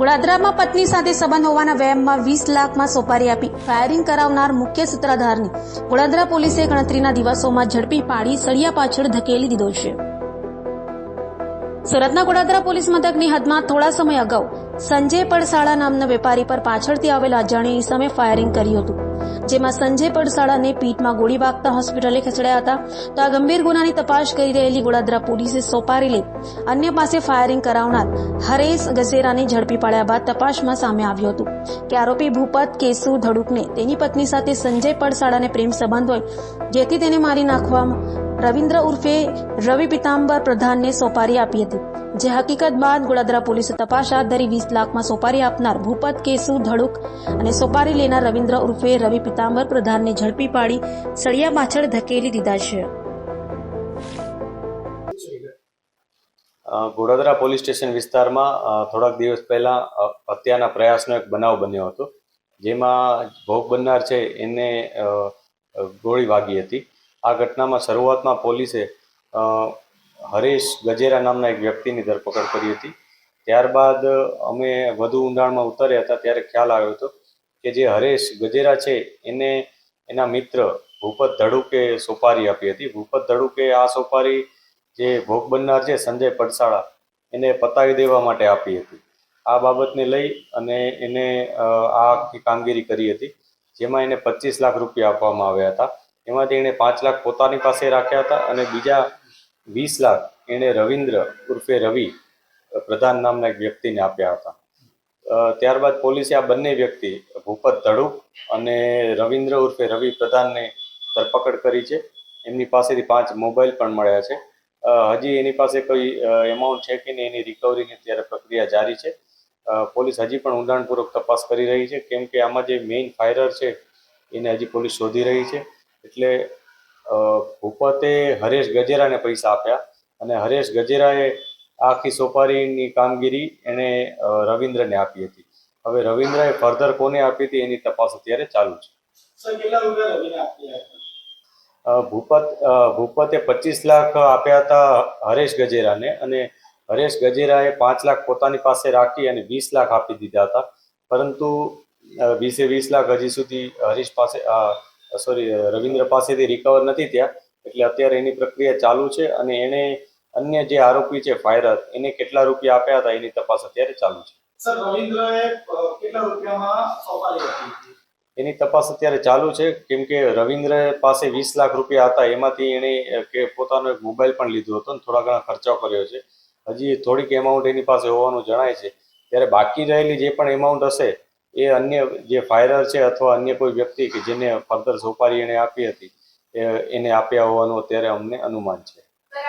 ગોળાદરામાં પત્ની સાથે સંબંધ હોવાના વહેમમાં વીસ લાખમાં સોપારી આપી ફાયરિંગ કરાવનાર મુખ્ય સૂત્રધારની. ગોળાદરા પોલીસે ગણતરીના દિવસોમાં ઝડપી પાડી સળિયા પાછળ ધકેલી દીધો છે. સુરતના ગોળાદરા પોલીસ મથકની હદમાં થોડા સમય અગાઉ સંજય પડસાળા નામના વેપારી પર પાછળથી આવેલા અજાણ્યા સામે ફાયરિંગ કર્યું હતું. જેમાં સંજય પડસાળાને પીઠમાં ગોળી વાગતા હોસ્પિટલે ખસેડાયા હતા. તો આ ગંભીર ગુનાની તપાસ કરી રહેલી ગોડાદરા પોલીસે સોપારી અન્ય પાસે ફાયરિંગ કરાવનાર હરેશ ગજેરાને ઝડપી પાડ્યા બાદ તપાસમાં સામે આવ્યું હતું. કે આરોપી ભૂપત કેસુ ધડુકને તેની પત્ની સાથે સંજય પડસાળાને પ્રેમ સંબંધ હોય, જેથી તેને મારી નાખવામાં રવિન્દ્ર ઉર્ફે રવિ પિતાંબર પ્રધાનને સોપારી આપી હતી. જે હકીકત બાદ ગોળાદરા પોલીસે તપાસ હાથ ધરી વીસ લાખમાં સોપારી આપનાર ભૂપત કેસુ ધડુક અને સોપારી લેનાર રવિન્દ્ર ઉર્ફે રવિ પિતાંબર પ્રધાનને ઝડપી પાડી સળિયા પાછળ ધકેલી દીધા છે. ગોડાદરા પોલીસ સ્ટેશન વિસ્તારમાં થોડાક દિવસ પહેલા હત્યાના પ્રયાસનો એક બનાવ બન્યો હતો, જેમાં ભોગ બનનાર છે એને ગોળી વાગી હતી. આ ઘટનામાં શરૂઆતમાં પોલીસે હરેશ ગજેરા નામના એક વ્યક્તિની ધરપકડ કરી હતી. ત્યારબાદ અમે વધુ ઊંડાણમાં ઉતર્યા હતા ત્યારે ખ્યાલ આવ્યો હતો કે જે હરેશ ગજેરા છે એને એના મિત્ર ભૂપત ધડુકે સોપારી આપી હતી. ભૂપત ધડુકે આ સોપારી જે ભોગ બનનાર છે સંજય પડસાળા એને પતાવી દેવા માટે આપી હતી. આ બાબતને લઈ અને એને આ કામગીરી કરી હતી, જેમાં એને પચીસ લાખ રૂપિયા આપવામાં આવ્યા હતા. એમાંથી એણે પાંચ લાખ પોતાની પાસે રાખ્યા હતા અને બીજા વીસ લાખ એણે રવિન્દ્ર ઉર્ફે રવિ પ્રધાન નામના એક વ્યક્તિને આપ્યા હતા. ત્યારબાદ પોલીસે આ બંને વ્યક્તિ, ભૂપત ધડુક અને રવિન્દ્ર ઉર્ફે રવિ પ્રધાનને ધરપકડ કરી છે. એમની પાસેથી પાંચ મોબાઈલ પણ મળ્યા છે. હજી એની પાસે કોઈ એમાઉન્ટ છે કે નહીં એની રિકવરીની અત્યારે પ્રક્રિયા જારી છે. પોલીસ હજી પણ ઊંડાણપૂર્વક તપાસ કરી રહી છે. કેમ કે આમાં જે મેઇન ફાયરર છે, એને હજી પોલીસ શોધી રહી છે. એટલે ભૂપતે હરેશ ગજેરાને પૈસા આપ્યા અને હરેશ ગજેરાએ આખી સોપારીની કામગીરી એણે રવિન્દ્રને આપી હતી. હવે રવિન્દ્રએ ફર્ધર કોને આપી હતી એની તપાસ અત્યારે ચાલુ છે. ભૂપત ભૂપતે પચીસ લાખ આપ્યા હતા હરેશ ગજેરાને અને હરેશ ગજેરાએ પાંચ લાખ પોતાની પાસે રાખી અને વીસ લાખ આપી દીધા હતા. પરંતુ વીસે વીસ લાખ હજી સુધી હરીશ પાસે સોરી રવિન્દ્ર પાસેથી રિકવર નથી થયા. એટલે અત્યારે એની પ્રક્રિયા ચાલુ છે અને એણે અન્ય જે આરોપી છે ફાયરર એને કેટલા રૂપિયા આપ્યા હતા એની તપાસ અત્યારે ચાલુ છે. સર રવિન્દ્રએ કેટલા રૂપિયામાં સોપારી હતી? એની તપાસ અત્યારે ચાલુ છે. કેમ કે રવિન્દ્ર પાસે વીસ લાખ રૂપિયા હતા. એમાંથી એણે કે પોતાનો એક મોબાઈલ પણ લીધો હતો અને થોડા ઘણા ખર્ચો કર્યો છે. હજી થોડીક એમાઉન્ટ એની પાસે હોવાનું જણાય છે. ત્યારે બાકી રહેલી જે પણ એમાઉન્ટ હશે એ અન્ય જે ફાયરર છે અથવા અન્ય કોઈ વ્યક્તિ કે જેને ફર્ધર સોપારી એણે આપી હતી એને આપ્યા હોવાનું અત્યારે અમને અનુમાન છે.